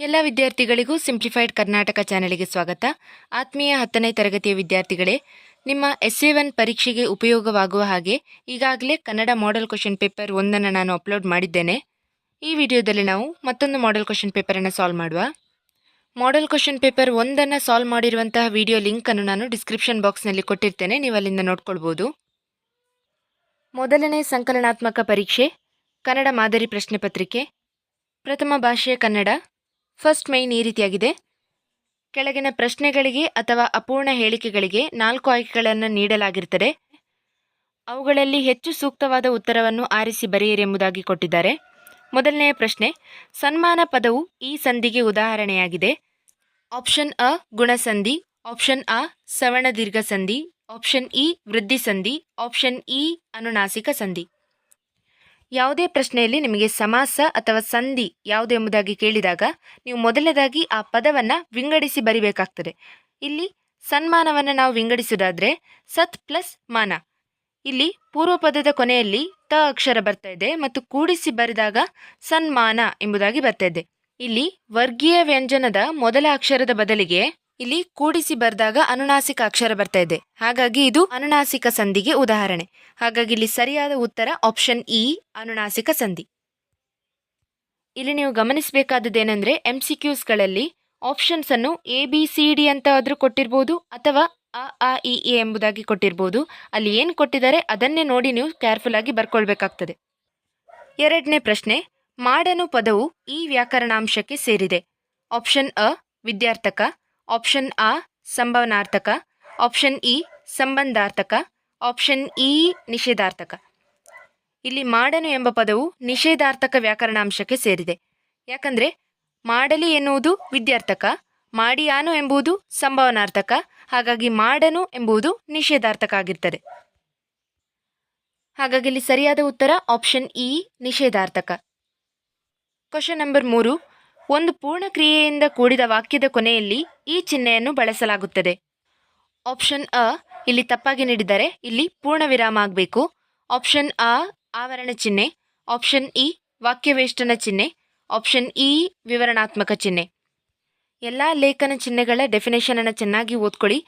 ಎಲ್ಲ ವಿದ್ಯಾರ್ಥಿಗಳಿಗೂ ಸಿಂಪ್ಲಿಫೈಡ್ ಕರ್ನಾಟಕ ಚಾನೆಲ್ಗೆ ಸ್ವಾಗತ. ಆತ್ಮೀಯ ಹತ್ತನೇ ತರಗತಿಯ ವಿದ್ಯಾರ್ಥಿಗಳೇ, ನಿಮ್ಮ ಎಸ್ ಎ ಒನ್ ಪರೀಕ್ಷೆಗೆ ಉಪಯೋಗವಾಗುವ ಹಾಗೆ ಈಗಾಗಲೇ ಕನ್ನಡ ಮಾಡೆಲ್ ಕ್ವಶನ್ ಪೇಪರ್ ಒಂದನ್ನು ನಾನು ಅಪ್ಲೋಡ್ ಮಾಡಿದ್ದೇನೆ. ಈ ವಿಡಿಯೋದಲ್ಲಿ ನಾವು ಮತ್ತೊಂದು ಮಾಡೆಲ್ ಕ್ವಶನ್ ಪೇಪರನ್ನು ಸಾಲ್ವ್ ಮಾಡುವ. ಮಾಡೆಲ್ ಕ್ವಶನ್ ಪೇಪರ್ ಒಂದನ್ನು ಸಾಲ್ವ್ ಮಾಡಿರುವಂತಹ ವಿಡಿಯೋ ಲಿಂಕನ್ನು ನಾನು ಡಿಸ್ಕ್ರಿಪ್ಷನ್ ಬಾಕ್ಸ್ನಲ್ಲಿ ಕೊಟ್ಟಿರ್ತೇನೆ, ನೀವು ಅಲ್ಲಿಂದ ನೋಡ್ಕೊಳ್ಬೋದು. ಮೊದಲನೇ ಸಂಕಲನಾತ್ಮಕ ಪರೀಕ್ಷೆ, ಕನ್ನಡ ಮಾದರಿ ಪ್ರಶ್ನೆ ಪತ್ರಿಕೆ, ಪ್ರಥಮ ಭಾಷೆಯ ಕನ್ನಡ ಫಸ್ಟ್ ಮೈನ್ ಈ ರೀತಿಯಾಗಿದೆ. ಕೆಳಗಿನ ಪ್ರಶ್ನೆಗಳಿಗೆ ಅಥವಾ ಅಪೂರ್ಣ ಹೇಳಿಕೆಗಳಿಗೆ ನಾಲ್ಕು ಆಯ್ಕೆಗಳನ್ನು ನೀಡಲಾಗಿರುತ್ತದೆ. ಅವುಗಳಲ್ಲಿ ಹೆಚ್ಚು ಸೂಕ್ತವಾದ ಉತ್ತರವನ್ನು ಆರಿಸಿ ಬರೆಯಿರಿ ಎಂಬುದಾಗಿ ಕೊಟ್ಟಿದ್ದಾರೆ. ಮೊದಲನೆಯ ಪ್ರಶ್ನೆ, ಸನ್ಮಾನ ಪದವು ಈ ಸಂಧಿಗೆ ಉದಾಹರಣೆಯಾಗಿದೆ. ಆಪ್ಷನ್ ಅ ಗುಣಸಂಧಿ. ಆಪ್ಷನ್ ಅ ಸವರ್ಣ ದೀರ್ಘ ಸಂಧಿ ಆಪ್ಷನ್ ಇ ವೃದ್ಧಿ ಸಂಧಿ ಆಪ್ಷನ್ ಇ ಅನುನಾಸಿಕ ಸಂಧಿ. ಯಾವುದೇ ಪ್ರಶ್ನೆಯಲ್ಲಿ ನಿಮಗೆ ಸಮಾಸ ಅಥವಾ ಸಂಧಿ ಯಾವುದು ಎಂಬುದಾಗಿ ಕೇಳಿದಾಗ ನೀವು ಮೊದಲನೇದಾಗಿ ಆ ಪದವನ್ನು ವಿಂಗಡಿಸಿ ಬರಿಬೇಕಾಗ್ತದೆ. ಇಲ್ಲಿ ಸನ್ಮಾನವನ್ನು ನಾವು ವಿಂಗಡಿಸುವುದಾದರೆ ಸತ್ ಪ್ಲಸ್ ಮಾನ. ಇಲ್ಲಿ ಪೂರ್ವ ಪದದ ಕೊನೆಯಲ್ಲಿ ತ ಅಕ್ಷರ ಬರ್ತಾ ಇದೆ ಮತ್ತು ಕೂಡಿಸಿ ಬರೆದಾಗ ಸನ್ಮಾನ ಎಂಬುದಾಗಿ ಬರ್ತಾ ಇದೆ. ಇಲ್ಲಿ ವರ್ಗೀಯ ವ್ಯಂಜನದ ಮೊದಲ ಅಕ್ಷರದ ಬದಲಿಗೆ ಇಲ್ಲಿ ಕೂಡಿಸಿ ಬರೆದಾಗ ಅನುನಾಸಿಕ ಅಕ್ಷರ ಬರ್ತಾ ಇದೆ. ಹಾಗಾಗಿ ಇದು ಅನುನಾಸಿಕ ಸಂಧಿಗೆ ಉದಾಹರಣೆ. ಹಾಗಾಗಿ ಇಲ್ಲಿ ಸರಿಯಾದ ಉತ್ತರ ಆಪ್ಷನ್ ಇ ಅನುನಾಸಿಕ ಸಂಧಿ. ಇಲ್ಲಿ ನೀವು ಗಮನಿಸಬೇಕಾದದ್ದೇನೆಂದ್ರೆ ಎಂ ಸಿ ಕ್ಯೂಸ್ಗಳಲ್ಲಿ ಆಪ್ಷನ್ಸ್ ಅನ್ನು ಎ ಬಿ ಸಿ ಡಿ ಅಂತ ಆದರೂ ಕೊಟ್ಟಿರ್ಬೋದು ಅಥವಾ ಅ, ಆ, ಇ, ಎ ಎಂಬುದಾಗಿ ಕೊಟ್ಟಿರ್ಬೋದು. ಅಲ್ಲಿ ಏನು ಕೊಟ್ಟಿದ್ದಾರೆ ಅದನ್ನೇ ನೋಡಿ ನೀವು ಕೇರ್ಫುಲ್ ಆಗಿ ಬರ್ಕೊಳ್ಬೇಕಾಗ್ತದೆ. ಎರಡನೇ ಪ್ರಶ್ನೆ, ಮಾಡನು ಪದವು ಈ ವ್ಯಾಕರಣಾಂಶಕ್ಕೆ ಸೇರಿದೆ. ಆಪ್ಷನ್ ಅ ವಿದ್ಯಾರ್ಥಕ. ಆಪ್ಷನ್ ಆ ಸಂಭವನಾರ್ಥಕ ಆಪ್ಷನ್ ಇ ಸಂಬಂಧಾರ್ಥಕ ಆಪ್ಷನ್ ಇ ನಿಷೇಧಾರ್ಥಕ ಇಲ್ಲಿ ಮಾಡನು ಎಂಬ ಪದವು ನಿಷೇಧಾರ್ಥಕ ವ್ಯಾಕರಣಾಂಶಕ್ಕೆ ಸೇರಿದೆ. ಯಾಕಂದರೆ, ಮಾಡಲಿ ಎನ್ನುವುದು ವಿದ್ಯಾರ್ಥಕ ಮಾಡಿಯಾನು ಎಂಬುದು ಸಂಭವನಾರ್ಥಕ, ಹಾಗಾಗಿ ಮಾಡನು ಎಂಬುದು ನಿಷೇಧಾರ್ಥಕ ಆಗಿರ್ತದೆ. ಹಾಗಾಗಿ ಇಲ್ಲಿ ಸರಿಯಾದ ಉತ್ತರ ಆಪ್ಷನ್ ಇ ನಿಷೇಧಾರ್ಥಕ. ಕ್ವಶನ್ ನಂಬರ್ ಮೂರು ಒಂದು ಪೂರ್ಣ ಕ್ರಿಯೆಯಿಂದ ಕೂಡಿದ ವಾಕ್ಯದ ಕೊನೆಯಲ್ಲಿ ಈ ಚಿಹ್ನೆಯನ್ನು ಬಳಸಲಾಗುತ್ತದೆ. ಆಪ್ಷನ್ ಅ ಇಲ್ಲಿ ತಪ್ಪಾಗಿ ನೀಡಿದರೆ ಇಲ್ಲಿ ಪೂರ್ಣ ವಿರಾಮ ಆಗಬೇಕು. ಆಪ್ಷನ್ ಅ ಆವರಣ ಚಿಹ್ನೆ. ಆಪ್ಷನ್ ಇ ವಾಕ್ಯವೇಷ್ಟನ ಚಿಹ್ನೆ. ಆಪ್ಷನ್ ಇ ವಿವರಣಾತ್ಮಕ ಚಿಹ್ನೆ. ಎಲ್ಲ ಲೇಖನ ಚಿಹ್ನೆಗಳ ಡೆಫಿನೇಷನ್ ಅನ್ನು ಚೆನ್ನಾಗಿ ಓದ್ಕೊಳ್ಳಿ.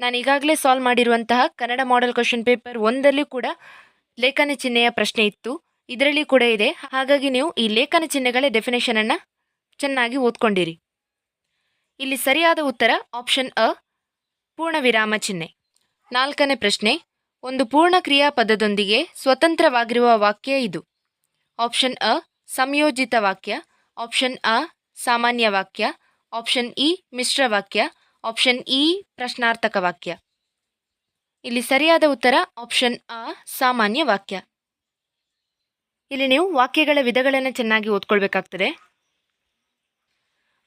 ನಾನು ಈಗಾಗಲೇ ಸಾಲ್ವ್ ಮಾಡಿರುವಂತಹ ಕನ್ನಡ ಮಾಡೆಲ್ ಕ್ವಶನ್ ಪೇಪರ್ ಒಂದಲ್ಲೂ ಕೂಡ ಲೇಖನ ಚಿಹ್ನೆಯ ಪ್ರಶ್ನೆ ಇತ್ತು. ಇದರಲ್ಲಿ ಕೂಡ ಇದೆ. ಹಾಗಾಗಿ ನೀವು ಈ ಲೇಖನ ಚಿಹ್ನೆಗಳ ಡೆಫಿನೇಷನ್ ಅನ್ನ ಚೆನ್ನಾಗಿ ಓದ್ಕೊಂಡಿರಿ. ಇಲ್ಲಿ ಸರಿಯಾದ ಉತ್ತರ ಆಪ್ಷನ್ ಅ ಪೂರ್ಣ ವಿರಾಮ ಚಿಹ್ನೆ. ನಾಲ್ಕನೇ ಪ್ರಶ್ನೆ, ಒಂದು ಪೂರ್ಣ ಕ್ರಿಯಾಪದದೊಂದಿಗೆ ಸ್ವತಂತ್ರವಾಗಿರುವ ವಾಕ್ಯ ಇದು. ಆಪ್ಷನ್ ಅ ಸಂಯೋಜಿತ ವಾಕ್ಯ. ಆಪ್ಷನ್ ಅ ಸಾಮಾನ್ಯ ವಾಕ್ಯ. ಆಪ್ಷನ್ ಇ ಮಿಶ್ರ ವಾಕ್ಯ. ಆಪ್ಷನ್ ಇ ಪ್ರಶ್ನಾರ್ಥಕ ವಾಕ್ಯ. ಇಲ್ಲಿ ಸರಿಯಾದ ಉತ್ತರ ಆಪ್ಷನ್ ಅ ಸಾಮಾನ್ಯ ವಾಕ್ಯ. ಇಲ್ಲಿ ನೀವು ವಾಕ್ಯಗಳ ವಿಧಗಳನ್ನು ಚೆನ್ನಾಗಿ ಓದ್ಕೊಳ್ಬೇಕಾಗ್ತದೆ.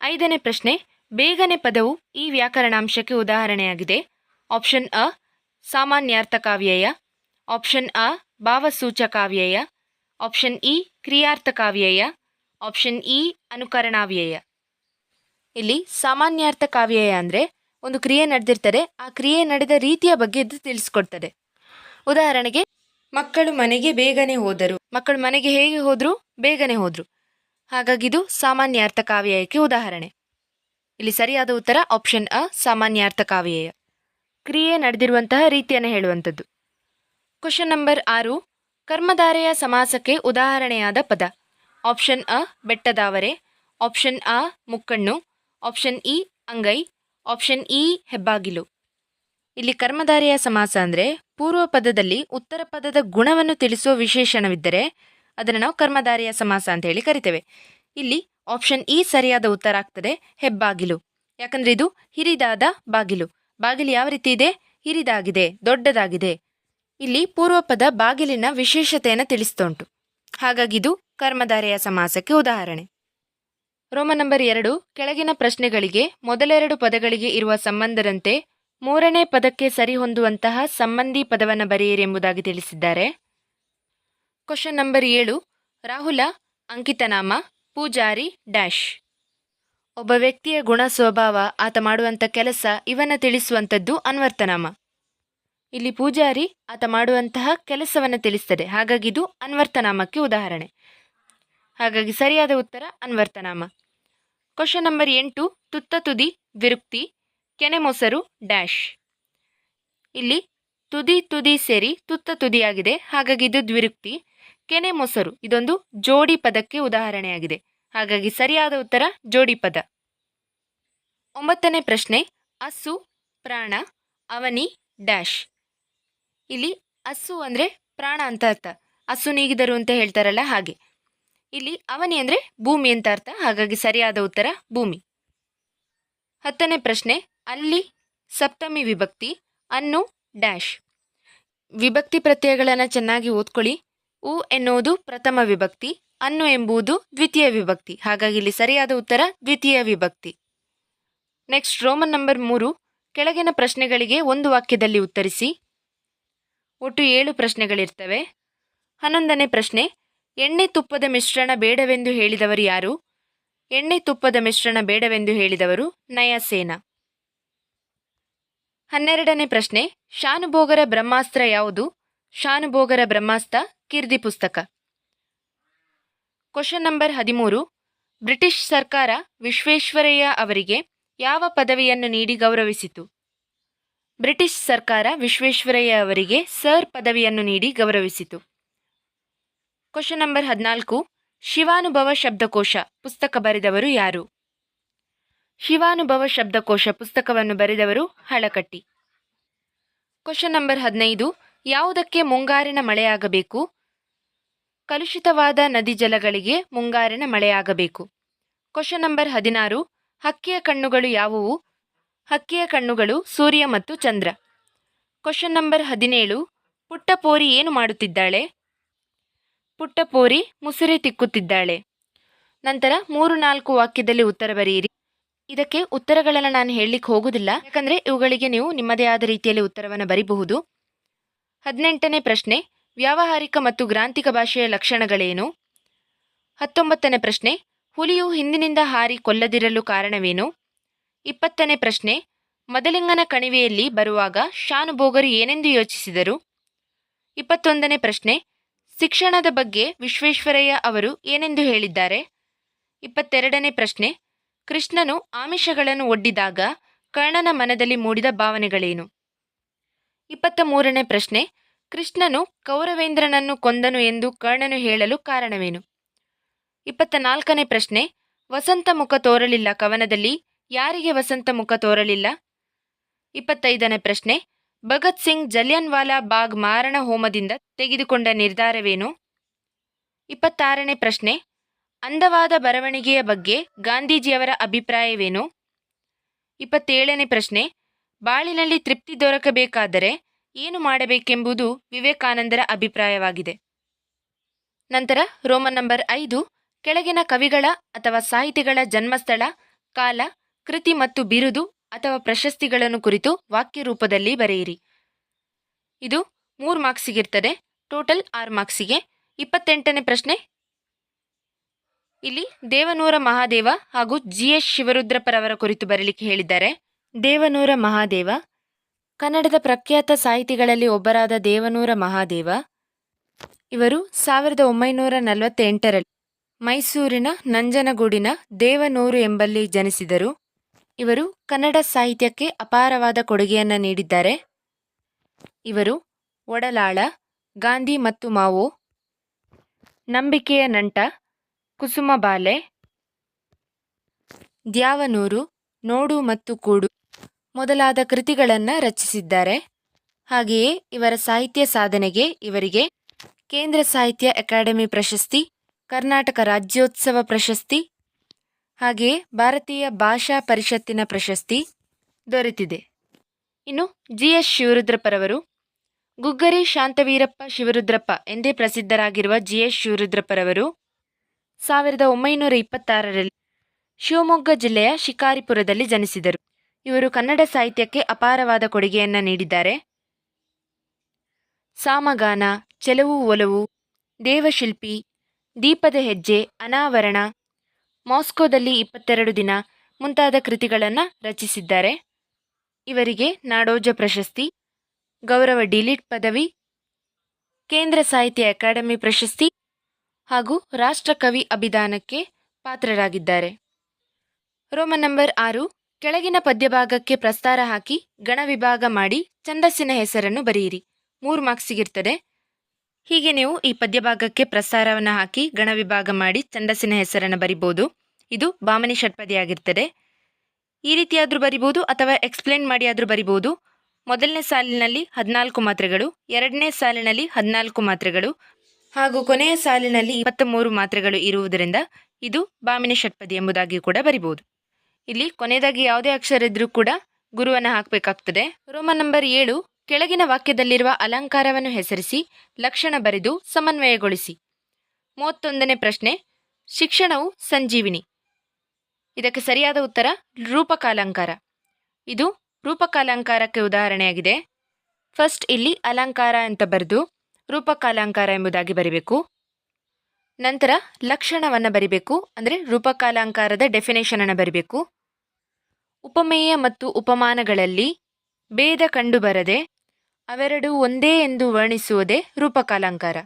ಐದನೇ ಪ್ರಶ್ನೆ, ಬೇಗನೆ ಪದವು ಈ ವ್ಯಾಕರಣಾಂಶಕ್ಕೆ ಉದಾಹರಣೆಯಾಗಿದೆ. ಆಪ್ಷನ್ ಅ, ಸಾಮಾನ್ಯಾರ್ಥ ಕಾವ್ಯಯ. ಆಪ್ಷನ್ ಅ ಭಾವಸೂಚ ಕಾವ್ಯಯ. ಆಪ್ಷನ್ ಇ, ಕ್ರಿಯಾರ್ಥ ಕಾವ್ಯಯ. ಆಪ್ಷನ್ ಇ, ಅನುಕರಣಾವ್ಯಯ. ಇಲ್ಲಿ ಸಾಮಾನ್ಯಾರ್ಥ ಕಾವ್ಯಯ ಅಂದರೆ ಒಂದು ಕ್ರಿಯೆ ನಡೆದಿರ್ತಾರೆ ಆ ಕ್ರಿಯೆ ನಡೆದ ರೀತಿಯ ಬಗ್ಗೆ ಇದು ತಿಳಿಸ್ಕೊಡ್ತದೆ. ಉದಾಹರಣೆಗೆ ಮಕ್ಕಳು ಮನೆಗೆ ಬೇಗನೆ ಹೋದರು. ಮಕ್ಕಳು ಮನೆಗೆ ಹೇಗೆ ಹೋದ್ರು? ಬೇಗನೆ ಹೋದ್ರು. ಹಾಗಾಗಿ ಇದು ಸಾಮಾನ್ಯಾರ್ಥ ಕಾವ್ಯಯಕ್ಕೆ ಉದಾಹರಣೆ. ಇಲ್ಲಿ ಸರಿಯಾದ ಉತ್ತರ ಆಪ್ಷನ್ ಅ ಸಾಮಾನ್ಯಾರ್ಥ ಕಾವ್ಯಯ. ಕ್ರಿಯೆ ನಡೆದಿರುವಂತಹ ರೀತಿಯನ್ನು ಹೇಳುವಂಥದ್ದು. ಕ್ವಶನ್ ನಂಬರ್ ಆರು, ಕರ್ಮಧಾರೆಯ ಸಮಾಸಕ್ಕೆ ಉದಾಹರಣೆಯಾದ ಪದ. ಆಪ್ಷನ್ ಅ ಬೆಟ್ಟದಾವರೆ. ಆಪ್ಷನ್ ಅ ಮುಕ್ಕಣ್ಣು. ಆಪ್ಷನ್ ಇ ಅಂಗೈ. ಆಪ್ಷನ್ ಇ ಹೆಬ್ಬಾಗಿಲು. ಇಲ್ಲಿ ಕರ್ಮಧಾರೆಯ ಸಮಾಸ ಅಂದರೆ ಪೂರ್ವ ಪದದಲ್ಲಿ ಉತ್ತರ ಪದದ ಗುಣವನ್ನು ತಿಳಿಸುವ ವಿಶೇಷಣವಿದ್ದರೆ ಅದನ್ನು ನಾವು ಕರ್ಮಧಾರೆಯ ಸಮಾಸ ಅಂತ ಹೇಳಿ ಕರಿತೇವೆ. ಇಲ್ಲಿ ಆಪ್ಷನ್ ಇ ಸರಿಯಾದ ಉತ್ತರ ಆಗ್ತದೆ, ಹೆಬ್ಬಾಗಿಲು. ಯಾಕಂದ್ರೆ ಇದು ಹಿರಿದಾದ ಬಾಗಿಲು. ಬಾಗಿಲು ಯಾವ ರೀತಿ ಇದೆ? ಹಿರಿದಾಗಿದೆ, ದೊಡ್ಡದಾಗಿದೆ. ಇಲ್ಲಿ ಪೂರ್ವ ಪದ ಬಾಗಿಲಿನ ವಿಶೇಷತೆಯನ್ನು ತಿಳಿಸ್ತಾ ಉಂಟು ಹಾಗಾಗಿ ಇದು ಕರ್ಮಧಾರೆಯ ಸಮಾಸಕ್ಕೆ ಉದಾಹರಣೆ. ರೋಮ ನಂಬರ್ ಎರಡು, ಕೆಳಗಿನ ಪ್ರಶ್ನೆಗಳಿಗೆ ಮೊದಲೆರಡು ಪದಗಳಿಗೆ ಇರುವ ಸಂಬಂಧದಂತೆ ಮೂರನೇ ಪದಕ್ಕೆ ಸರಿಹೊಂದುವಂತಹ ಸಂಬಂಧಿ ಪದವನ್ನು ಬರೆಯಿರಿ ಎಂಬುದಾಗಿ ತಿಳಿಸಿದ್ದಾರೆ. ಕ್ವಶನ್ ನಂಬರ್ ಏಳು, ರಾಹುಲ, ಅಂಕಿತನಾಮ, ಪೂಜಾರಿ ಡ್ಯಾಶ್ ಒಬ್ಬ ವ್ಯಕ್ತಿಯ ಗುಣ ಸ್ವಭಾವ, ಆತ ಮಾಡುವಂಥ ಕೆಲಸ ಇವನ್ನ ತಿಳಿಸುವಂಥದ್ದು ಅನ್ವರ್ತನಾಮ. ಇಲ್ಲಿ ಪೂಜಾರಿ ಆತ ಮಾಡುವಂತಹ ಕೆಲಸವನ್ನು ತಿಳಿಸ್ತದೆ, ಹಾಗಾಗಿ ಇದು ಅನ್ವರ್ತನಾಮಕ್ಕೆ ಉದಾಹರಣೆ. ಹಾಗಾಗಿ ಸರಿಯಾದ ಉತ್ತರ ಅನ್ವರ್ತನಾಮ. ಕ್ವಶನ್ ನಂಬರ್ ಎಂಟು, ತುತ್ತ ತುದಿ, ವಿರುಕ್ತಿ ಕೆನೆ ಮೊಸರು ಡ್ಯಾಶ್. ಇಲ್ಲಿ ತುದಿ ತುದಿ ಸೇರಿ ತುತ್ತ ತುದಿಯಾಗಿದೆ. ಹಾಗಾಗಿ ಇದು ದ್ವಿರುಕ್ತಿ. ಕೆನೆ ಮೊಸರು, ಇದೊಂದು ಜೋಡಿ ಪದಕ್ಕೆ ಉದಾಹರಣೆಯಾಗಿದೆ. ಹಾಗಾಗಿ ಸರಿಯಾದ ಉತ್ತರ ಜೋಡಿ ಪದ. ಒಂಬತ್ತನೇ ಪ್ರಶ್ನೆ ಅಸು ಪ್ರಾಣ, ಅವನಿ, ಡ್ಯಾಶ್. ಇಲ್ಲಿ ಅಸು ಅಂದರೆ ಪ್ರಾಣ ಅಂತ ಅರ್ಥ. ಅಸು ನೀಗಿದರು ಅಂತ ಹೇಳ್ತಾರಲ್ಲ ಹಾಗೆ. ಇಲ್ಲಿ ಅವನಿ ಅಂದರೆ ಭೂಮಿ ಅಂತ ಅರ್ಥ. ಹಾಗಾಗಿ ಸರಿಯಾದ ಉತ್ತರ ಭೂಮಿ. ಹತ್ತನೇ ಪ್ರಶ್ನೆ ಅಲ್ಲಿ ಸಪ್ತಮಿ ವಿಭಕ್ತಿ ಅನ್ನು ಡ್ಯಾಶ್. ವಿಭಕ್ತಿ ಪ್ರತ್ಯಯಗಳನ್ನು ಚೆನ್ನಾಗಿ ಓದ್ಕೊಳ್ಳಿ. ಉ ಎನ್ನುವುದು ಪ್ರಥಮ ವಿಭಕ್ತಿ, ಅನ್ನು ಎಂಬುದು ದ್ವಿತೀಯ ವಿಭಕ್ತಿ. ಹಾಗಾಗಿ ಇಲ್ಲಿ ಸರಿಯಾದ ಉತ್ತರ ದ್ವಿತೀಯ ವಿಭಕ್ತಿ. ನೆಕ್ಸ್ಟ್ ರೋಮನ್ ನಂಬರ್ ಮೂರು, ಕೆಳಗಿನ ಪ್ರಶ್ನೆಗಳಿಗೆ ಒಂದು ವಾಕ್ಯದಲ್ಲಿ ಉತ್ತರಿಸಿ. ಒಟ್ಟು ಏಳು ಪ್ರಶ್ನೆಗಳಿರ್ತವೆ. ಹನ್ನೊಂದನೇ ಪ್ರಶ್ನೆ, ಎಣ್ಣೆ ತುಪ್ಪದ ಮಿಶ್ರಣ ಬೇಡವೆಂದು ಹೇಳಿದವರು ಯಾರು? ಎಣ್ಣೆ ತುಪ್ಪದ ಮಿಶ್ರಣ ಬೇಡವೆಂದು ಹೇಳಿದವರು ನಯಸೇನ. ಹನ್ನೆರಡನೇ ಪ್ರಶ್ನೆ, ಶಾನುಭೋಗರ ಬ್ರಹ್ಮಾಸ್ತ್ರ ಯಾವುದು? ಶಾನುಭೋಗರ ಬ್ರಹ್ಮಾಸ್ತ್ರ, ಕೀರ್ತಿ ಪುಸ್ತಕ. ಕ್ವಶನ್ ನಂಬರ್ ಹದಿಮೂರು. ಬ್ರಿಟಿಷ್ ಸರ್ಕಾರ ವಿಶ್ವೇಶ್ವರಯ್ಯ ಅವರಿಗೆ ಯಾವ ಪದವಿಯನ್ನು ನೀಡಿ ಗೌರವಿಸಿತು? ಬ್ರಿಟಿಷ್ ಸರ್ಕಾರ ವಿಶ್ವೇಶ್ವರಯ್ಯ ಅವರಿಗೆ ಸರ್ ಪದವಿಯನ್ನು ನೀಡಿ ಗೌರವಿಸಿತು. ಕ್ವಶನ್ ನಂಬರ್ ಹದಿನಾಲ್ಕು. ಶಿವಾನುಭವ ಶಬ್ದಕೋಶ, ಪುಸ್ತಕ ಬರೆದವರು ಯಾರು? ಶಿವಾನುಭವ ಶಬ್ದಕೋಶ ಪುಸ್ತಕವನ್ನು ಬರೆದವರು ಹಳಕಟ್ಟಿ. ಕ್ವಶನ್ ನಂಬರ್ ಹದಿನೈದು. ಯಾವುದಕ್ಕೆ ಮುಂಗಾರಿನ ಮಳೆಯಾಗಬೇಕು? ಕಲುಷಿತವಾದ ನದಿ ಜಲಗಳಿಗೆ ಮುಂಗಾರಿನ ಮಳೆಯಾಗಬೇಕು. ಕ್ವಶನ್ ನಂಬರ್ ಹದಿನಾರು. ಹಕ್ಕಿಯ ಕಣ್ಣುಗಳು ಯಾವುವು? ಹಕ್ಕಿಯ ಕಣ್ಣುಗಳು ಸೂರ್ಯ ಮತ್ತು ಚಂದ್ರ. ಕ್ವಶನ್ ನಂಬರ್ ಹದಿನೇಳು. ಪುಟ್ಟಪೋರಿ ಏನು ಮಾಡುತ್ತಿದ್ದಾಳೆ? ಪುಟ್ಟಪೋರಿ ಮುಸುರೆ ತಿಕ್ಕುತ್ತಿದ್ದಾಳೆ. ನಂತರ ಮೂರು ನಾಲ್ಕು ವಾಕ್ಯದಲ್ಲಿ ಉತ್ತರ ಬರೆಯಿರಿ. ಇದಕ್ಕೆ ಉತ್ತರಗಳನ್ನು ನಾನು ಹೇಳಲಿಕ್ಕೆ ಹೋಗುವುದಿಲ್ಲ ಯಾಕಂದರೆ ಇವುಗಳಿಗೆ ನೀವು ನಿಮ್ಮದೇ ಆದ ರೀತಿಯಲ್ಲಿ ಉತ್ತರವನ್ನು ಬರಿಬಹುದು. ಹದಿನೆಂಟನೇ ಪ್ರಶ್ನೆ, ವ್ಯಾವಹಾರಿಕ ಮತ್ತು ಗ್ರಾಂಥಿಕ ಭಾಷೆಯ ಲಕ್ಷಣಗಳೇನು? ಹತ್ತೊಂಬತ್ತನೇ ಪ್ರಶ್ನೆ, ಹುಲಿಯು ಹಿಂದಿನಿಂದ ಹಾರಿ ಕೊಲ್ಲದಿರಲು ಕಾರಣವೇನು? ಇಪ್ಪತ್ತನೇ ಪ್ರಶ್ನೆ, ಮದಲಿಂಗನ ಕಣಿವೆಯಲ್ಲಿ ಬರುವಾಗ ಶಾನುಭೋಗರು ಏನೆಂದು ಯೋಚಿಸಿದರು? ಇಪ್ಪತ್ತೊಂದನೇ ಪ್ರಶ್ನೆ, ಶಿಕ್ಷಣದ ಬಗ್ಗೆ ವಿಶ್ವೇಶ್ವರಯ್ಯ ಅವರು ಏನೆಂದು ಹೇಳಿದ್ದಾರೆ? ಇಪ್ಪತ್ತೆರಡನೇ ಪ್ರಶ್ನೆ ಕೃಷ್ಣನು ಆಮಿಷಗಳನ್ನು ಒಡ್ಡಿದಾಗ ಕರ್ಣನ ಮನದಲ್ಲಿ ಮೂಡಿದ ಭಾವನೆಗಳೇನು? ಇಪ್ಪತ್ತ ಮೂರನೇ ಪ್ರಶ್ನೆ. ಕೃಷ್ಣನು ಕೌರವೇಂದ್ರನನ್ನು ಕೊಂದನು ಎಂದು ಕರ್ಣನು ಹೇಳಲು ಕಾರಣವೇನು? ಇಪ್ಪತ್ತ ನಾಲ್ಕನೇ ಪ್ರಶ್ನೆ. ವಸಂತ ಮುಖ ತೋರಲಿಲ್ಲ ಕವನದಲ್ಲಿ. ಯಾರಿಗೆ ವಸಂತ ಮುಖ ತೋರಲಿಲ್ಲ? ಇಪ್ಪತ್ತೈದನೇ ಪ್ರಶ್ನೆ. ಭಗತ್ ಸಿಂಗ್ ಜಲಿಯನ್ವಾಲಾ ಬಾಗ್ ಮಾರಣ ಹೋಮದಿಂದ ತೆಗೆದುಕೊಂಡ ನಿರ್ಧಾರವೇನು? ಇಪ್ಪತ್ತಾರನೇ ಪ್ರಶ್ನೆ. ಅಂದವಾದ ಬರವಣಿಗೆಯ ಬಗ್ಗೆ ಗಾಂಧೀಜಿಯವರ ಅಭಿಪ್ರಾಯವೇನು? ಇಪ್ಪತ್ತೇಳನೇ ಪ್ರಶ್ನೆ. ಬಾಳಿನಲ್ಲಿ ತೃಪ್ತಿ ದೊರಕಬೇಕಾದರೆ ಏನು ಮಾಡಬೇಕೆಂಬುದು ವಿವೇಕಾನಂದರ ಅಭಿಪ್ರಾಯವಾಗಿದೆ. ನಂತರ ರೋಮನ್ ನಂಬರ್ ಐದು. ಕೆಳಗಿನ ಕವಿಗಳ ಅಥವಾ ಸಾಹಿತಿಗಳ ಜನ್ಮಸ್ಥಳ, ಕಾಲ, ಕೃತಿ ಮತ್ತು ಬಿರುದು ಅಥವಾ ಪ್ರಶಸ್ತಿಗಳನ್ನು ಕುರಿತು ವಾಕ್ಯ ರೂಪದಲ್ಲಿ ಬರೆಯಿರಿ. ಇದು ಮೂರು ಮಾರ್ಕ್ಸಿಗಿರ್ತದೆ, ಟೋಟಲ್ ಆರು ಮಾರ್ಕ್ಸಿಗೆ. ಇಪ್ಪತ್ತೆಂಟನೇ ಪ್ರಶ್ನೆ. ಇಲ್ಲಿ ದೇವನೂರ ಮಹಾದೇವ ಹಾಗೂ ಜಿ ಎಸ್ ಶಿವರುದ್ರಪ್ಪರವರ ಕುರಿತು ಬರಲಿಕ್ಕೆ ಹೇಳಿದ್ದಾರೆ. ದೇವನೂರ ಮಹಾದೇವ, ಕನ್ನಡದ ಪ್ರಖ್ಯಾತ ಸಾಹಿತಿಗಳಲ್ಲಿ ಒಬ್ಬರಾದ ದೇವನೂರ ಮಹಾದೇವ, ಇವರು ಸಾವಿರದ ಒಂಬೈನೂರ ನಲವತ್ತೆಂಟರಲ್ಲಿ ಮೈಸೂರಿನ ನಂಜನಗೂಡಿನ ದೇವನೂರು ಎಂಬಲ್ಲಿ ಜನಿಸಿದರು. ಇವರು ಕನ್ನಡ ಸಾಹಿತ್ಯಕ್ಕೆ ಅಪಾರವಾದ ಕೊಡುಗೆಯನ್ನು ನೀಡಿದ್ದಾರೆ. ಇವರು ಒಡಲಾಳ, ಗಾಂಧಿ ಮತ್ತು ಮಾವೋ, ನಂಬಿಕೆಯ ನಂಟ ಕುಸುಮಬಾಲೆ ದ್ಯಾವನೂರು, ನೋಡು ಮತ್ತು ಕೂಡು ಮೊದಲಾದ ಕೃತಿಗಳನ್ನು ರಚಿಸಿದ್ದಾರೆ. ಹಾಗೆಯೇ ಇವರ ಸಾಹಿತ್ಯ ಸಾಧನೆಗೆ ಇವರಿಗೆ ಕೇಂದ್ರ ಸಾಹಿತ್ಯ ಅಕಾಡೆಮಿ ಪ್ರಶಸ್ತಿ, ಕರ್ನಾಟಕ ರಾಜ್ಯೋತ್ಸವ ಪ್ರಶಸ್ತಿ, ಹಾಗೆಯೇ ಭಾರತೀಯ ಭಾಷಾ ಪರಿಷತ್ತಿನ ಪ್ರಶಸ್ತಿ ದೊರೆತಿದೆ. ಇನ್ನು ಜಿ ಎಸ್ ಶಿವರುದ್ರಪ್ಪರವರು ಗುಗ್ಗರಿ ಶಾಂತವೀರಪ್ಪ ಶಿವರುದ್ರಪ್ಪ ಎಂದೇ ಪ್ರಸಿದ್ಧರಾಗಿರುವ ಜಿ ಎಸ್ ಶಿವರುದ್ರಪ್ಪರವರು ಸಾವಿರದ ಒಂಬೈನೂರ ಇಪ್ಪತ್ತಾರರಲ್ಲಿ ಶಿವಮೊಗ್ಗ ಜಿಲ್ಲೆಯ ಶಿಕಾರಿಪುರದಲ್ಲಿ ಜನಿಸಿದರು. ಇವರು ಕನ್ನಡ ಸಾಹಿತ್ಯಕ್ಕೆ ಅಪಾರವಾದ ಕೊಡುಗೆಯನ್ನು ನೀಡಿದ್ದಾರೆ. ಸಾಮಗಾನ, ಚೆಲುವು, ಒಲವು, ದೇವಶಿಲ್ಪಿ, ದೀಪದ ಹೆಜ್ಜೆ, ಅನಾವರಣ, ಮಾಸ್ಕೋದಲ್ಲಿ ಇಪ್ಪತ್ತೆರಡು ದಿನ ಮುಂತಾದ ಕೃತಿಗಳನ್ನು ರಚಿಸಿದ್ದಾರೆ. ಇವರಿಗೆ ನಾಡೋಜ ಪ್ರಶಸ್ತಿ, ಗೌರವ ಡಿಲಿಟ್ ಪದವಿ, ಕೇಂದ್ರ ಸಾಹಿತ್ಯ ಅಕಾಡೆಮಿ ಪ್ರಶಸ್ತಿ ಹಾಗೂ ರಾಷ್ಟ್ರಕವಿ ಅಭಿದಾನಕ್ಕೆ ಪಾತ್ರರಾಗಿದ್ದಾರೆ. ರೋಮನ್ ನಂಬರ್ ಆರು, ಕೆಳಗಿನ ಪದ್ಯಭಾಗಕ್ಕೆ ಪ್ರಸ್ತಾರ ಹಾಕಿ ಗಣ ವಿಭಾಗ ಮಾಡಿ ಛಂದಸ್ಸಿನ ಹೆಸರನ್ನು ಬರೆಯಿರಿ. ಮೂರು ಮಾರ್ಕ್ಸ್ ಸಿಗಿರ್ತದೆ ಹೀಗೆ ನೀವು ಈ ಪದ್ಯಭಾಗಕ್ಕೆ ಪ್ರಸ್ತಾರವನ್ನು ಹಾಕಿ ಗಣ ವಿಭಾಗ ಮಾಡಿ ಛಂದಸ್ಸಿನ ಹೆಸರನ್ನು ಬರಿಬೋದು. ಇದು ಬಾಮನಿ ಷಟ್ಪದಿ ಆಗಿರ್ತದೆ ಈ ರೀತಿಯಾದರೂ ಬರಿಬೋದು ಅಥವಾ ಎಕ್ಸ್ಪ್ಲೇನ್ ಮಾಡಿ ಆದರೂ ಬರಿಬೋದು. ಮೊದಲನೇ ಸಾಲಿನಲ್ಲಿ ಹದಿನಾಲ್ಕು ಮಾತ್ರೆಗಳು, ಎರಡನೇ ಸಾಲಿನಲ್ಲಿ ಹದಿನಾಲ್ಕು ಮಾತ್ರೆಗಳು ಹಾಗೂ ಕೊನೆಯ ಸಾಲಿನಲ್ಲಿ ಇಪ್ಪತ್ತ ಮೂರು ಮಾತ್ರೆಗಳು ಇರುವುದರಿಂದ ಇದು ಬಾಮಿನ ಷಟ್ಪದಿ ಎಂಬುದಾಗಿ ಕೂಡ ಬರಿಬಹುದು ಇಲ್ಲಿ ಕೊನೆಯದಾಗಿ ಯಾವುದೇ ಅಕ್ಷರ ಇದ್ರೂ ಕೂಡ ಗುರುವನ್ನು ಹಾಕಬೇಕಾಗ್ತದೆ. ರೋಮನ್ ನಂಬರ್ ಏಳು, ಕೆಳಗಿನ ವಾಕ್ಯದಲ್ಲಿರುವ ಅಲಂಕಾರವನ್ನು ಹೆಸರಿಸಿ ಲಕ್ಷಣ ಬರೆದು ಸಮನ್ವಯಗೊಳಿಸಿ. ಮೂವತ್ತೊಂದನೇ ಪ್ರಶ್ನೆ, ಶಿಕ್ಷಣವು ಸಂಜೀವಿನಿ. ಇದಕ್ಕೆ ಸರಿಯಾದ ಉತ್ತರ, ರೂಪಕಾಲಂಕಾರ. ಇದು ರೂಪಕಾಲಂಕಾರಕ್ಕೆ ಉದಾಹರಣೆಯಾಗಿದೆ. ಫಸ್ಟ್ ಇಲ್ಲಿ ಅಲಂಕಾರ ಅಂತ ಬರೆದು ರೂಪಕಾಲಂಕಾರ ಎಂಬುದಾಗಿ ಬರಿಬೇಕು. ನಂತರ ಲಕ್ಷಣವನ್ನು ಬರಿಬೇಕು, ಅಂದರೆ ರೂಪಕಾಲಂಕಾರದ ಡೆಫಿನೇಷನ್ ಅನ್ನು ಬರಿಬೇಕು. ಉಪಮೇಯ ಮತ್ತು ಉಪಮಾನಗಳಲ್ಲಿ ಭೇದ ಕಂಡುಬರದೆ ಅವೆರಡು ಒಂದೇ ಎಂದು ವರ್ಣಿಸುವುದೇ ರೂಪಕಾಲಂಕಾರ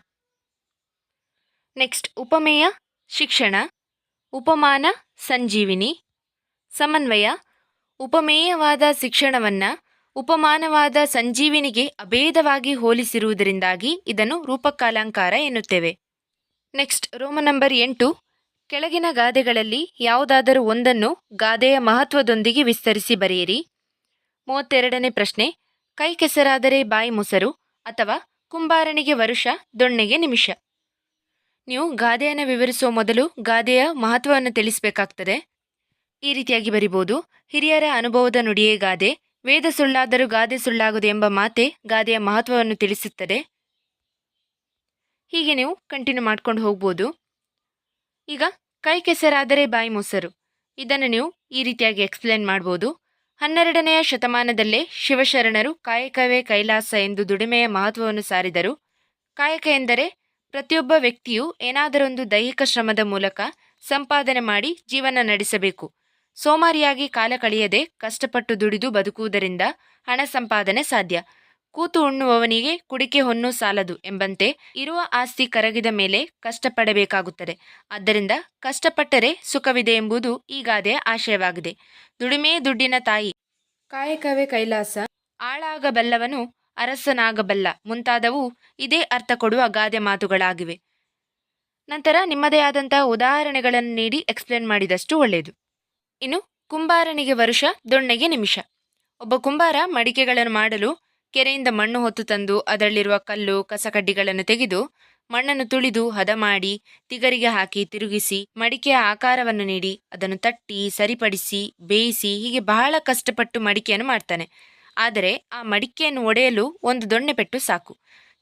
ನೆಕ್ಸ್ಟ್ ಉಪಮೇಯ, ಶಿಕ್ಷಣ, ಉಪಮಾನ, ಸಂಜೀವಿನಿ, ಸಮನ್ವಯ, ಉಪಮೇಯವಾದ ಶಿಕ್ಷಣವನ್ನು ಉಪಮಾನವಾದ ಸಂಜೀವಿನಿಗೆ ಅಭೇದವಾಗಿ ಹೋಲಿಸಿರುವುದರಿಂದಾಗಿ ಇದನ್ನು ರೂಪಕಾಲಂಕಾರ ಎನ್ನುತ್ತೇವೆ. ನೆಕ್ಸ್ಟ್, ರೋಮ ನಂಬರ್ ಎಂಟು, ಕೆಳಗಿನ ಗಾದೆಗಳಲ್ಲಿ ಯಾವುದಾದರೂ ಒಂದನ್ನು ಗಾದೆಯ ಮಹತ್ವದೊಂದಿಗೆ ವಿಸ್ತರಿಸಿ ಬರೆಯಿರಿ. ಮೂವತ್ತೆರಡನೇ ಪ್ರಶ್ನೆ ಕೈ ಕೆಸರಾದರೆ ಬಾಯಿ ಮೊಸರು ಅಥವಾ ಕುಂಬಾರನಿಗೆ ವರುಷ, ದೊಣ್ಣೆಗೆ ನಿಮಿಷ? ನೀವು ಗಾದೆಯನ್ನು ವಿವರಿಸುವ ಮೊದಲು ಗಾದೆಯ ಮಹತ್ವವನ್ನು ತಿಳಿಸಬೇಕಾಗ್ತದೆ. ಈ ರೀತಿಯಾಗಿ ಬರಿಬೋದು. ಹಿರಿಯರ ಅನುಭವದ ನುಡಿಯೇ ಗಾದೆ. ವೇದ ಸುಳ್ಳಾದರೂ ಗಾದೆ ಸುಳ್ಳಾಗದು ಎಂಬ ಮಾತೆ ಗಾದೆಯ ಮಹತ್ವವನ್ನು ತಿಳಿಸುತ್ತದೆ. ಹೀಗೆ ನೀವು ಕಂಟಿನ್ಯೂ ಮಾಡ್ಕೊಂಡು ಹೋಗ್ಬೋದು. ಈಗ ಕೈ ಕೆಸರಾದರೆ ಬಾಯಿ ಮೊಸರು. ಇದನ್ನು ನೀವು ಈ ರೀತಿಯಾಗಿ ಎಕ್ಸ್ಪ್ಲೇನ್ ಮಾಡ್ಬೋದು. ಹನ್ನೆರಡನೆಯ ಶತಮಾನದಲ್ಲೇ ಶಿವಶರಣರು ಕಾಯಕವೇ ಕೈಲಾಸ ಎಂದು ದುಡಿಮೆಯ ಮಹತ್ವವನ್ನು ಸಾರಿದರು. ಕಾಯಕ ಎಂದರೆ ಪ್ರತಿಯೊಬ್ಬ ವ್ಯಕ್ತಿಯು ಏನಾದರೊಂದು ದೈಹಿಕ ಶ್ರಮದ ಮೂಲಕ ಸಂಪಾದನೆ ಮಾಡಿ ಜೀವನ ನಡೆಸಬೇಕು. ಸೋಮಾರಿಯಾಗಿ ಕಾಲ ಕಳೆಯದೆ ಕಷ್ಟಪಟ್ಟು ದುಡಿದು ಬದುಕುವುದರಿಂದ ಹಣ ಸಂಪಾದನೆ ಸಾಧ್ಯ. ಕೂತು ಉಣ್ಣುವವನಿಗೆ ಕುಡಿಕೆ ಹೊನ್ನು ಸಾಲದು ಎಂಬಂತೆ ಇರುವ ಆಸ್ತಿ ಕರಗಿದ ಮೇಲೆ ಕಷ್ಟಪಡಬೇಕಾಗುತ್ತದೆ. ಆದ್ದರಿಂದ ಕಷ್ಟಪಟ್ಟರೆ ಸುಖವಿದೆ ಎಂಬುದು ಈ ಆಶಯವಾಗಿದೆ. ದುಡಿಮೆ ದುಡ್ಡಿನ ತಾಯಿ. ಕಾಯಕವೇ ಕೈಲಾಸ. ಆಳಾಗಬಲ್ಲವನು ಅರಸನಾಗಬಲ್ಲ. ಮುಂತಾದವು ಇದೇ ಅರ್ಥ ಕೊಡುವ ಗಾದೆ ಮಾತುಗಳಾಗಿವೆ. ನಂತರ ನಿಮ್ಮದೇ ಆದಂತಹ ಉದಾಹರಣೆಗಳನ್ನು ನೀಡಿ ಎಕ್ಸ್ಪ್ಲೇನ್ ಮಾಡಿದಷ್ಟು ಒಳ್ಳೆಯದು. ಇನ್ನು ಕುಂಬಾರನಿಗೆ ವರುಷ, ದೊಣ್ಣೆಗೆ ನಿಮಿಷ. ಒಬ್ಬ ಕುಂಬಾರ ಮಡಿಕೆಗಳನ್ನು ಮಾಡಲು, ಕೆರೆಯಿಂದ ಮಣ್ಣು ಹೊತ್ತು ತಂದು ಅದರಲ್ಲಿರುವ ಕಲ್ಲು, ಕಸಕಡ್ಡಿಗಳನ್ನು ತೆಗೆದು, ಮಣ್ಣನ್ನು ತುಳಿದು ಹದ ಮಾಡಿ, ತಿಗರಿಗೆ ಹಾಕಿ ತಿರುಗಿಸಿ, ಮಡಿಕೆಯ ಆಕಾರವನ್ನು ನೀಡಿ, ಅದನ್ನು ತಟ್ಟಿ, ಸರಿಪಡಿಸಿ, ಬೇಯಿಸಿ ಹೀಗೆ ಬಹಳ ಕಷ್ಟಪಟ್ಟು ಮಡಿಕೆಯನ್ನು ಮಾಡ್ತಾನೆ. ಆದರೆ ಆ ಮಡಿಕೆಯನ್ನು ಒಡೆಯಲು ಒಂದು ದೊಣ್ಣೆ ಪೆಟ್ಟು ಸಾಕು.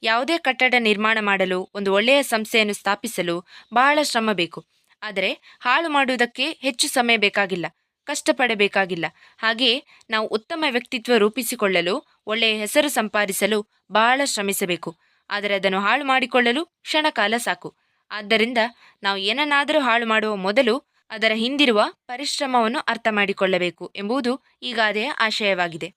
ಯಾವುದೇ ಕಟ್ಟಡ ನಿರ್ಮಾಣ ಮಾಡಲು, ಒಂದು ಒಳ್ಳೆಯ ಸಂಸ್ಥೆಯನ್ನು ಸ್ಥಾಪಿಸಲು ಬಹಳ ಶ್ರಮ ಬೇಕು. ಆದರೆ ಹಾಳು ಮಾಡುವುದಕ್ಕೆ ಹೆಚ್ಚು ಸಮಯ ಬೇಕಾಗಿಲ್ಲ, ಕಷ್ಟಪಡಬೇಕಾಗಿಲ್ಲ. ಹಾಗೆಯೇ ನಾವು ಉತ್ತಮ ವ್ಯಕ್ತಿತ್ವ ರೂಪಿಸಿಕೊಳ್ಳಲು, ಒಳ್ಳೆಯ ಹೆಸರು ಸಂಪಾದಿಸಲು ಬಹಳ ಶ್ರಮಿಸಬೇಕು. ಆದರೆ ಅದನ್ನು ಹಾಳು ಮಾಡಿಕೊಳ್ಳಲು ಕ್ಷಣಕಾಲ ಸಾಕು. ಆದ್ದರಿಂದ ನಾವು ಏನನ್ನಾದರೂ ಹಾಳು ಮಾಡುವ ಮೊದಲು ಅದರ ಹಿಂದಿರುವ ಪರಿಶ್ರಮವನ್ನು ಅರ್ಥ ಮಾಡಿಕೊಳ್ಳಬೇಕು ಎಂಬುದು ಈ ಗಾದೆಯ ಆಶಯವಾಗಿದೆ.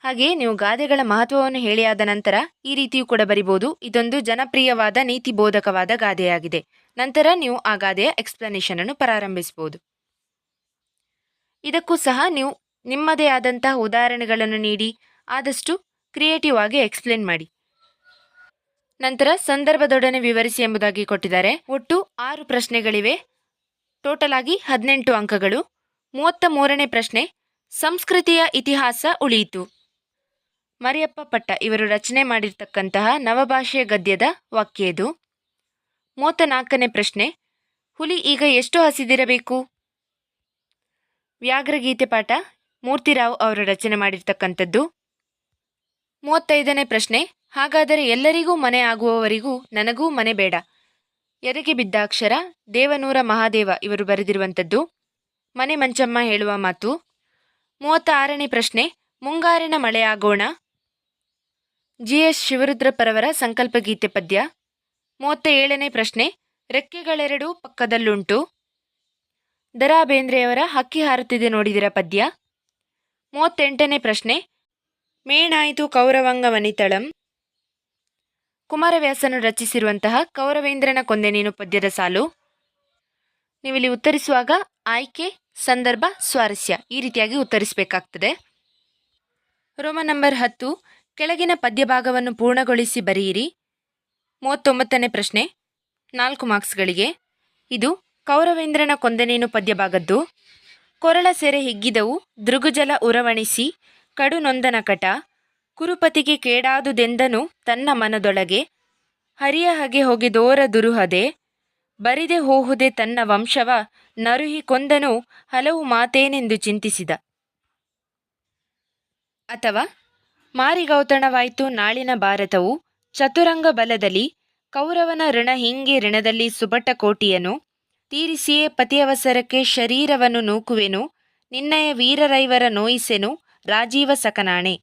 ಹಾಗೆಯೇ ನೀವು ಗಾದೆಗಳ ಮಹತ್ವವನ್ನು ಹೇಳಿಯಾದ ನಂತರ ಈ ರೀತಿಯೂ ಕೂಡ ಬರಿಬಹುದು ಇದೊಂದು ಜನಪ್ರಿಯವಾದ ನೀತಿ ಬೋಧಕವಾದ ಗಾದೆಯಾಗಿದೆ. ನಂತರ ನೀವು ಆ ಗಾದೆಯ ಎಕ್ಸ್ಪ್ಲನೇಷನ್ ಅನ್ನು ಪ್ರಾರಂಭಿಸಬಹುದು. ಇದಕ್ಕೂ ಸಹ ನೀವು ನಿಮ್ಮದೇ ಆದಂತಹ ಉದಾಹರಣೆಗಳನ್ನು ನೀಡಿ, ಆದಷ್ಟು ಕ್ರಿಯೇಟಿವ್ ಆಗಿ ಎಕ್ಸ್ಪ್ಲೇನ್ ಮಾಡಿ. ನಂತರ ಸಂದರ್ಭದೊಡನೆ ವಿವರಿಸಿ ಎಂಬುದಾಗಿ ಕೊಟ್ಟಿದ್ದಾರೆ. ಒಟ್ಟು ಆರು ಪ್ರಶ್ನೆಗಳಿವೆ. ಟೋಟಲ್ ಆಗಿ ಹದಿನೆಂಟು ಅಂಕಗಳು. ಮೂವತ್ತ ಮೂರನೇ ಪ್ರಶ್ನೆ, ಸಂಸ್ಕೃತಿಯ ಇತಿಹಾಸ ಉಳಿಯಿತು. ಮರಿಯಪ್ಪ ಪಟ್ಟ ಇವರು ರಚನೆ ಮಾಡಿರ್ತಕ್ಕಂತಹ ನವಭಾಷೆಯ ಗದ್ಯದ ವಾಕ್ಯ ಇದು. ಮೂವತ್ತ ನಾಲ್ಕನೇ ಪ್ರಶ್ನೆ, ಹುಲಿ ಈಗ ಎಷ್ಟು ಹಸಿದಿರಬೇಕು? ವ್ಯಾಘ್ರಗೀತೆ ಪಾಠ, ಮೂರ್ತಿರಾವ್ ಅವರು ರಚನೆ ಮಾಡಿರ್ತಕ್ಕಂಥದ್ದು. ಮೂವತ್ತೈದನೇ ಪ್ರಶ್ನೆ, ಹಾಗಾದರೆ ಎಲ್ಲರಿಗೂ ಮನೆ ಆಗುವವರಿಗೂ ನನಗೂ ಮನೆ ಬೇಡ. ಎದೆಗೆ ಬಿದ್ದ ಅಕ್ಷರ, ದೇವನೂರ ಮಹಾದೇವ ಇವರು ಬರೆದಿರುವಂಥದ್ದು. ಮನೆ ಮಂಚಮ್ಮ ಹೇಳುವ ಮಾತು. ಮೂವತ್ತ ಆರನೇ ಪ್ರಶ್ನೆ, ಮುಂಗಾರಿನ ಮಳೆಯಾಗೋಣ ಜಿ ಎಸ್ ಶಿವರುದ್ರಪ್ಪರವರ ಸಂಕಲ್ಪ ಗೀತೆ ಪದ್ಯ. ಮೂವತ್ತ ಏಳನೇ ಪ್ರಶ್ನೆ, ರೆಕ್ಕೆಗಳೆರಡೂ ಪಕ್ಕದಲ್ಲುಂಟು. ದರಾ ಬೇಂದ್ರೆಯವರ ಹಕ್ಕಿ ಹಾರುತ್ತಿದೆ ನೋಡಿದಿರ ಪದ್ಯ. ಮೂವತ್ತೆಂಟನೇ ಪ್ರಶ್ನೆ ಮೇಣಾಯಿತು ಕೌರವಂಗ ವನಿತಳಂ ಕುಮಾರವ್ಯಾಸನು ರಚಿಸಿರುವಂತಹ ಕೌರವೇಂದ್ರನ ಕೊಂದೆ ನೀನು ಪದ್ಯದ ಸಾಲು. ನೀವಿಲ್ಲಿ ಉತ್ತರಿಸುವಾಗ ಆಯ್ಕೆ, ಸಂದರ್ಭ, ಸ್ವಾರಸ್ಯ ಈ ರೀತಿಯಾಗಿ ಉತ್ತರಿಸಬೇಕಾಗ್ತದೆ. ರೋಮ ನಂಬರ್ ಹತ್ತು ಕೆಳಗಿನ ಪದ್ಯಭಾಗವನ್ನು ಪೂರ್ಣಗೊಳಿಸಿ ಬರೆಯಿರಿ. ಮೂವತ್ತೊಂಬತ್ತನೇ ಪ್ರಶ್ನೆ. ನಾಲ್ಕು ಮಾರ್ಕ್ಸ್ಗಳಿಗೆ. ಇದು ಕೌರವೇಂದ್ರನ ಕೊಂದನೇನು ಪದ್ಯಭಾಗದ್ದು? ಕೊರಳ ಸೆರೆ ಹಿಗ್ಗಿದವು, ದೃಗುಜಲ ಉರವಣಿಸಿ, ಕಡು ನೊಂದನ ಕಟ, ಕುರುಪತಿಗೆ ಕೇಡಾದುದೆಂದನು ತನ್ನ ಮನದೊಳಗೆ, ಹರಿಯ ಹಗೆ ಹೋಗಿದೋರ ದುರುಹದೆ, ಬರಿದೆ ಹೋಹುದೆ ತನ್ನ ವಂಶವ, ನರುಹಿ ಕೊಂದನು ಹಲವು ಮಾತೇನೆಂದು ಚಿಂತಿಸಿದ. ಅಥವಾ ಮಾರಿಗೌತಣವಾಯಿತು ನಾಳಿನ ಭಾರತವು ಚತುರಂಗ ಬಲದಲ್ಲಿ ಕೌರವನ ಋಣ ಹಿಂಗೆ ಋಣದಲ್ಲಿ ಸುಬಟ ಕೋಟಿಯನು ತೀರಿಸಿಯೇ ಪತಿಯವಸರಕ್ಕೆ ಶರೀರವನ್ನು ನೂಕುವೆನು, ನಿನ್ನಯ ವೀರರೈವರ ನೋಯಿಸೆನು, ರಾಜೀವ ಸಕನಾಣೆ.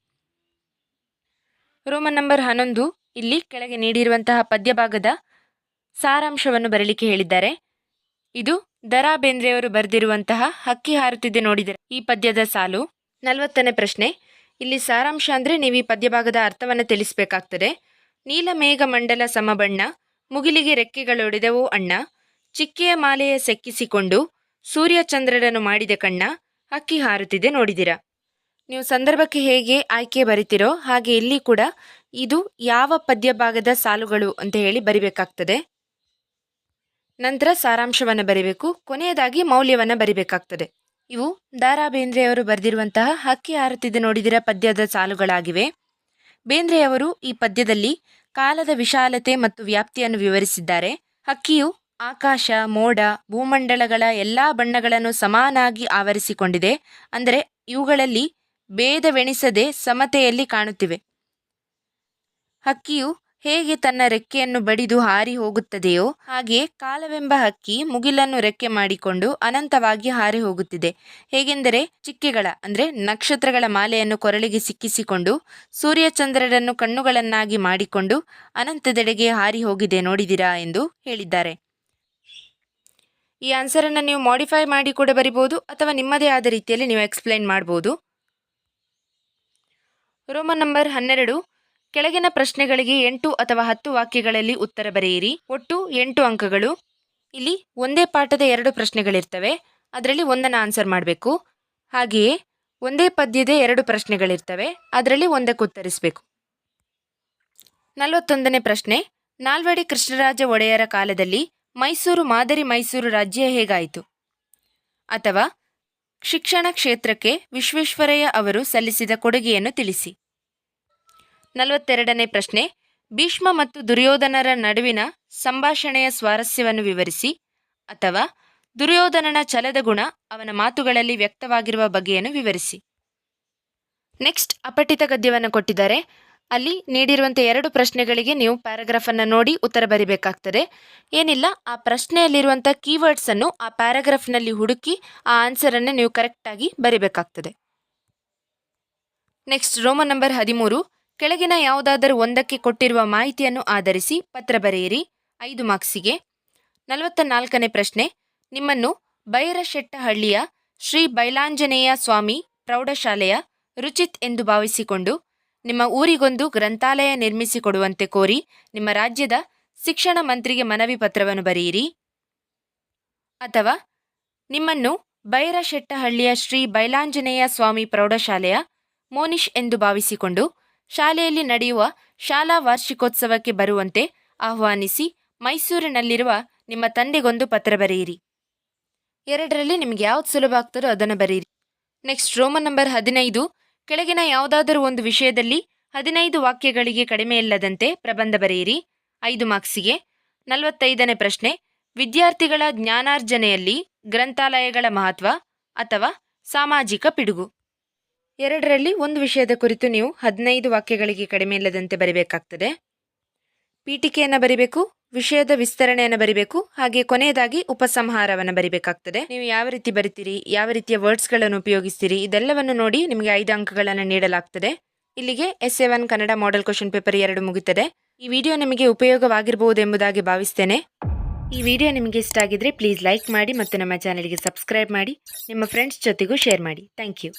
ರೋಮನ್ ನಂಬರ್ ಹನ್ನೊಂದು ಇಲ್ಲಿ ಕೆಳಗೆ ನೀಡಿರುವಂತಹ ಪದ್ಯಭಾಗದ ಸಾರಾಂಶವನ್ನು ಬರಲಿಕ್ಕೆ ಹೇಳಿದ್ದಾರೆ. ಇದು ದರಾ ಬೇಂದ್ರೆಯವರು ಬರೆದಿರುವಂತಹ ಹಕ್ಕಿ ಹಾರುತ್ತಿದೆ ನೋಡಿದರೆ ಈ ಪದ್ಯದ ಸಾಲು ನಲವತ್ತನೇ ಪ್ರಶ್ನೆ. ಇಲ್ಲಿ ಸಾರಾಂಶ ಅಂದರೆ ನೀವು ಈ ಪದ್ಯಭಾಗದ ಅರ್ಥವನ್ನು ತಿಳಿಸಬೇಕಾಗ್ತದೆ. ನೀಲಮೇಘ ಮಂಡಲ ಸಮಬಣ್ಣ, ಮುಗಿಲಿಗೆ ರೆಕ್ಕೆಗಳೊಡೆದವು ಅಣ್ಣ, ಚಿಕ್ಕೆಯ ಮಾಲೆಯ ಸೆಕ್ಕಿಸಿಕೊಂಡು ಸೂರ್ಯಚಂದ್ರರನ್ನು ಮಾಡಿದ ಕಣ್ಣ ಅಕ್ಕಿ ಹಾರುತ್ತಿದೆ ನೋಡಿದಿರ. ನೀವು ಸಂದರ್ಭಕ್ಕೆ ಹೇಗೆ ಆಯ್ಕೆ ಬರಿತಿರೋ ಹಾಗೆ ಇಲ್ಲಿ ಕೂಡ ಇದು ಯಾವ ಪದ್ಯಭಾಗದ ಸಾಲುಗಳು ಅಂತ ಹೇಳಿ ಬರಿಬೇಕಾಗ್ತದೆ. ನಂತರ ಸಾರಾಂಶವನ್ನು ಬರಿಬೇಕು, ಕೊನೆಯದಾಗಿ ಮೌಲ್ಯವನ್ನು ಬರಿಬೇಕಾಗ್ತದೆ. ಇವು ದಾರಾ ಬೇಂದ್ರೆಯವರು ಬರೆದಿರುವಂತಹ ಹಕ್ಕಿ ಹಾರುತ್ತಿದೆ ನೋಡಿದಿರ ಪದ್ಯದ ಸಾಲುಗಳಾಗಿವೆ. ಬೇಂದ್ರೆಯವರು ಈ ಪದ್ಯದಲ್ಲಿ ಕಾಲದ ವಿಶಾಲತೆ ಮತ್ತು ವ್ಯಾಪ್ತಿಯನ್ನು ವಿವರಿಸಿದ್ದಾರೆ. ಹಕ್ಕಿಯು ಆಕಾಶ, ಮೋಡ, ಭೂಮಂಡಲಗಳ ಎಲ್ಲ ಬಣ್ಣಗಳನ್ನು ಸಮಾನಾಗಿ ಆವರಿಸಿಕೊಂಡಿದೆ. ಅಂದರೆ ಇವುಗಳಲ್ಲಿ ಭೇದವೆಣಿಸದೆ ಸಮತೆಯಲ್ಲಿ ಕಾಣುತ್ತಿವೆ. ಹಕ್ಕಿಯು ಹೇಗೆ ತನ್ನ ರೆಕ್ಕೆಯನ್ನು ಬಡಿದು ಹಾರಿ ಹೋಗುತ್ತದೆಯೋ ಹಾಗೆ ಕಾಲವೆಂಬ ಹಕ್ಕಿ ಮುಗಿಲನ್ನು ರೆಕ್ಕೆ ಮಾಡಿಕೊಂಡು ಅನಂತವಾಗಿ ಹಾರಿ ಹೋಗುತ್ತಿದೆ. ಹೇಗೆಂದರೆ ಚಿಕ್ಕೆಗಳ, ಅಂದರೆ ನಕ್ಷತ್ರಗಳ ಮಾಲೆಯನ್ನು ಕೊರಳಿಗೆ ಸಿಕ್ಕಿಸಿಕೊಂಡು ಸೂರ್ಯಚಂದ್ರರನ್ನು ಕಣ್ಣುಗಳನ್ನಾಗಿ ಮಾಡಿಕೊಂಡು ಅನಂತದೆಡೆಗೆ ಹಾರಿ ಹೋಗಿದೆ ನೋಡಿದಿರಾ ಎಂದು ಹೇಳಿದ್ದಾರೆ. ಈ ಆನ್ಸರನ್ನು ನೀವು ಮಾಡಿಫೈ ಮಾಡಿ ಕೂಡ ಬರಿಬೋದು ಅಥವಾ ನಿಮ್ಮದೇ ಆದ ರೀತಿಯಲ್ಲಿ ನೀವು ಎಕ್ಸ್ಪ್ಲೈನ್ ಮಾಡ್ಬೋದು. ರೋಮನ್ ನಂಬರ್ ಹನ್ನೆರಡು ಕೆಳಗಿನ ಪ್ರಶ್ನೆಗಳಿಗೆ ಎಂಟು ಅಥವಾ ಹತ್ತು ವಾಕ್ಯಗಳಲ್ಲಿ ಉತ್ತರ ಬರೆಯಿರಿ. ಒಟ್ಟು ಎಂಟು ಅಂಕಗಳು. ಇಲ್ಲಿ ಒಂದೇ ಪಾಠದ ಎರಡು ಪ್ರಶ್ನೆಗಳಿರ್ತವೆ. ಅದರಲ್ಲಿ ಒಂದನ್ನು ಆನ್ಸರ್ ಮಾಡಬೇಕು. ಹಾಗೆಯೇ ಒಂದೇ ಪದ್ಯದ ಎರಡು ಪ್ರಶ್ನೆಗಳಿರ್ತವೆ. ಅದರಲ್ಲಿ ಒಂದಕ್ಕೆ ಉತ್ತರಿಸಬೇಕು. ನಲವತ್ತೊಂದನೇ ಪ್ರಶ್ನೆ. ನಾಲ್ವಡಿ ಕೃಷ್ಣರಾಜ ಒಡೆಯರ ಕಾಲದಲ್ಲಿ ಮೈಸೂರು ಮಾದರಿ ಮೈಸೂರು ರಾಜ್ಯ ಹೇಗಾಯಿತು? ಅಥವಾ ಶಿಕ್ಷಣ ಕ್ಷೇತ್ರಕ್ಕೆ ವಿಶ್ವೇಶ್ವರಯ್ಯ ಅವರು ಸಲ್ಲಿಸಿದ ಕೊಡುಗೆಯನ್ನು ತಿಳಿಸಿ. ನಲವತ್ತೆರಡನೇ ಪ್ರಶ್ನೆ. ಭೀಷ್ಮ ಮತ್ತು ದುರ್ಯೋಧನರ ನಡುವಿನ ಸಂಭಾಷಣೆಯ ಸ್ವಾರಸ್ಯವನ್ನು ವಿವರಿಸಿ, ಅಥವಾ ದುರ್ಯೋಧನನ ಛಲದ ಗುಣ ಅವನ ಮಾತುಗಳಲ್ಲಿ ವ್ಯಕ್ತವಾಗಿರುವ ಬಗೆಯನ್ನು ವಿವರಿಸಿ. ನೆಕ್ಸ್ಟ್ ಅಪಠಿತ ಗದ್ಯವನ್ನು ಕೊಟ್ಟಿದ್ದಾರೆ. ಅಲ್ಲಿ ನೀಡಿರುವಂತೆ ಎರಡು ಪ್ರಶ್ನೆಗಳಿಗೆ ನೀವು ಪ್ಯಾರಾಗ್ರಾಫನ್ನು ನೋಡಿ ಉತ್ತರ ಬರಿಬೇಕಾಗ್ತದೆ. ಏನಿಲ್ಲ, ಆ ಪ್ರಶ್ನೆಯಲ್ಲಿರುವಂಥ ಕೀವರ್ಡ್ಸನ್ನು ಆ ಪ್ಯಾರಾಗ್ರಾಫ್ನಲ್ಲಿ ಹುಡುಕಿ ಆ ಆನ್ಸರನ್ನು ನೀವು ಕರೆಕ್ಟಾಗಿ ಬರಿಬೇಕಾಗ್ತದೆ. ನೆಕ್ಸ್ಟ್ ರೋಮನ್ ನಂಬರ್ ಹದಿಮೂರು. ಕೆಳಗಿನ ಯಾವುದಾದರೂ ಒಂದಕ್ಕೆ ಕೊಟ್ಟಿರುವ ಮಾಹಿತಿಯನ್ನು ಆಧರಿಸಿ ಪತ್ರ ಬರೆಯಿರಿ. ಐದು ಮಾರ್ಕ್ಸಿಗೆ. ನಲವತ್ತ ನಾಲ್ಕನೇ ಪ್ರಶ್ನೆ. ನಿಮ್ಮನ್ನು ಬೈರಶೆಟ್ಟಹಳ್ಳಿಯ ಶ್ರೀ ಬೈಲಾಂಜನೇಯ ಸ್ವಾಮಿ ಪ್ರೌಢಶಾಲೆಯ ರುಚಿತ್ ಎಂದು ಭಾವಿಸಿಕೊಂಡು ನಿಮ್ಮ ಊರಿಗೊಂದು ಗ್ರಂಥಾಲಯ ನಿರ್ಮಿಸಿಕೊಡುವಂತೆ ಕೋರಿ ನಿಮ್ಮ ರಾಜ್ಯದ ಶಿಕ್ಷಣ ಮಂತ್ರಿಗೆ ಮನವಿ ಪತ್ರವನ್ನು ಬರೆಯಿರಿ. ಅಥವಾ ನಿಮ್ಮನ್ನು ಬೈರಶೆಟ್ಟಹಳ್ಳಿಯ ಶ್ರೀ ಬೈಲಾಂಜನೇಯ ಸ್ವಾಮಿ ಪ್ರೌಢಶಾಲೆಯ ಮೋನಿಶ್ ಎಂದು ಭಾವಿಸಿಕೊಂಡು ಶಾಲೆಯಲ್ಲಿ ನಡೆಯುವ ಶಾಲಾ ವಾರ್ಷಿಕೋತ್ಸವಕ್ಕೆ ಬರುವಂತೆ ಆಹ್ವಾನಿಸಿ ಮೈಸೂರಿನಲ್ಲಿರುವ ನಿಮ್ಮ ತಂದೆಗೊಂದು ಪತ್ರ ಬರೆಯಿರಿ. ಎರಡರಲ್ಲಿ ನಿಮಗೆ ಯಾವ್ದು ಸುಲಭ ಆಗ್ತದೋ ಅದನ್ನು ಬರೆಯಿರಿ. ನೆಕ್ಸ್ಟ್ ರೋಮನ್ ನಂಬರ್ ಹದಿನೈದು, ಕೆಳಗಿನ ಯಾವುದಾದರೂ ಒಂದು ವಿಷಯದಲ್ಲಿ ಹದಿನೈದು ವಾಕ್ಯಗಳಿಗೆ ಕಡಿಮೆ ಇಲ್ಲದಂತೆ ಪ್ರಬಂಧ ಬರೆಯಿರಿ. ಐದು ಮಾರ್ಕ್ಸಿಗೆ. ನಲವತ್ತೈದನೇ ಪ್ರಶ್ನೆ, ವಿದ್ಯಾರ್ಥಿಗಳ ಜ್ಞಾನಾರ್ಜನೆಯಲ್ಲಿ ಗ್ರಂಥಾಲಯಗಳ ಮಹತ್ವ ಅಥವಾ ಸಾಮಾಜಿಕ ಪಿಡುಗು. ಎರಡರಲ್ಲಿ ಒಂದು ವಿಷಯದ ಕುರಿತು ನೀವು ಹದಿನೈದು ವಾಕ್ಯಗಳಿಗೆ ಕಡಿಮೆ ಇಲ್ಲದಂತೆ ಬರಿಬೇಕಾಗ್ತದೆ. ಪೀಠಿಕೆಯನ್ನು ಬರಿಬೇಕು, ವಿಷಯದ ವಿಸ್ತರಣೆಯನ್ನು ಬರಿಬೇಕು, ಹಾಗೆ ಕೊನೆಯದಾಗಿ ಉಪಸಂಹಾರವನ್ನು ಬರಿಬೇಕಾಗ್ತದೆ. ನೀವು ಯಾವ ರೀತಿ ಬರಿತೀರಿ, ಯಾವ ರೀತಿಯ ವರ್ಡ್ಸ್ಗಳನ್ನು ಉಪಯೋಗಿಸ್ತೀರಿ, ಇದೆಲ್ಲವನ್ನು ನೋಡಿ ನಿಮಗೆ ಐದು ಅಂಕಗಳನ್ನು ನೀಡಲಾಗ್ತದೆ. ಇಲ್ಲಿಗೆ S A one Kannada model question paper ಎರಡು ಮುಗಿತದೆ. ಈ ವಿಡಿಯೋ ನಿಮಗೆ ಉಪಯೋಗವಾಗಿರಬಹುದು ಎಂಬುದಾಗಿ ಭಾವಿಸ್ತೇನೆ. ಈ ವಿಡಿಯೋ ನಿಮಗೆ ಇಷ್ಟ ಆಗಿದ್ರೆ ಪ್ಲೀಸ್ ಲೈಕ್ ಮಾಡಿ ಮತ್ತು ನಮ್ಮ ಚಾನಲ್ಗೆ ಸಬ್ಸ್ಕ್ರೈಬ್ ಮಾಡಿ. ನಿಮ್ಮ ಫ್ರೆಂಡ್ಸ್ ಜೊತೆಗೂ ಶೇರ್ ಮಾಡಿ. Thank you